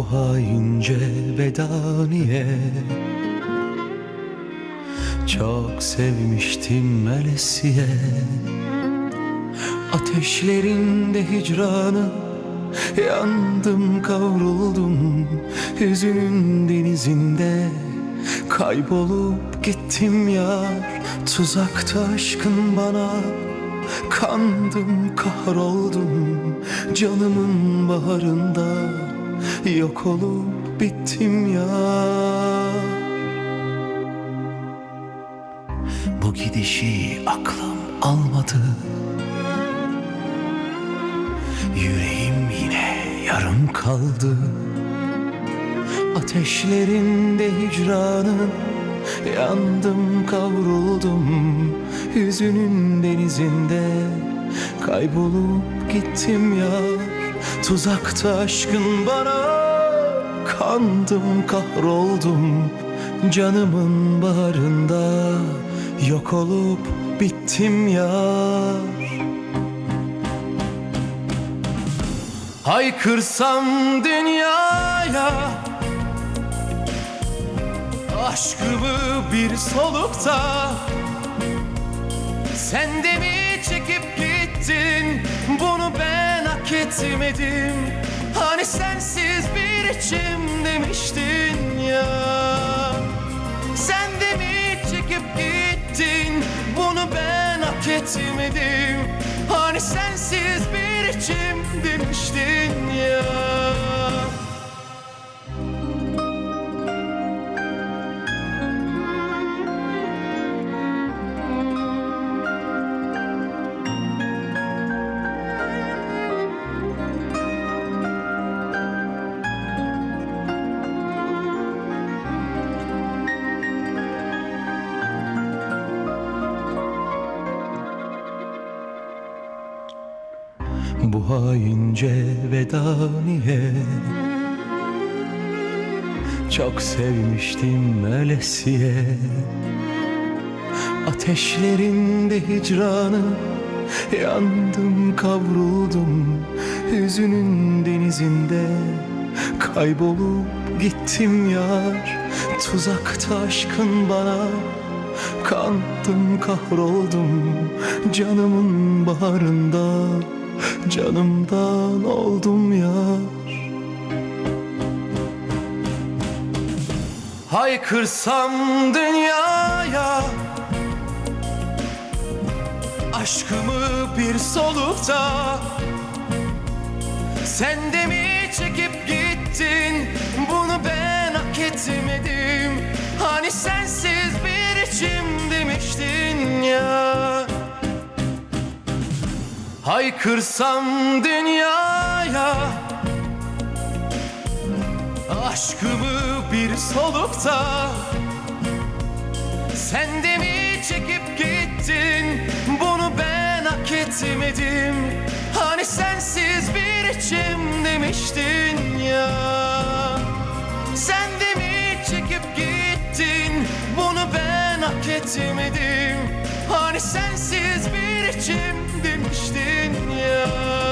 Bu haince veda niye Çok sevmiştim ölesiye Ateşlerinde hicranı Yandım kavruldum. Hüzünün denizinde Kaybolup gittim yar. Tuzakta aşkın bana Kandım kahroldum. Canımın baharında Yok olup bittim ya. Bu gidişi aklım almadı. Yüreğim yine yarım kaldı. Ateşlerinde hicranın Yandım kavruldum. Hüzünün denizinde Kaybolup gittim yar Tuzakta aşkın bana Kandım kahroldum. Canımın baharında Yok olup bittim yar. Haykırsam dünyaya Aşkımı bir solukta. Sen de mi çekip gittin etmedim. Hani sensiz bir içim demiştin ya. Sen de mi çekip gittin? Bunu ben hak etmedim. Hani sensiz bir içim demiştin ya Bu haince veda niye? Çok sevmiştim ölesiye. Ateşlerinde hicranı Yandım kavruldum. Hüzünün denizinde Kaybolup gittim yar. Tuzakta aşkın bana Kandım kahroldum. Canımın baharında Canımdan oldum yar. Haykırsam dünyaya Aşkımı bir solukta. Sen de mi çekip gittin? Bunu ben hak etmedim. Hani sensiz bir içim demiştin ya Haykırsam dünyaya Aşkımı bir solukta. Sen de mi çekip gittin? Bunu ben hak etmedim. Hani sensiz bir içim demiştin ya. Sen de mi çekip gittin? Bunu ben hak etmedim. Hani sensiz bir biçim demiştin ya.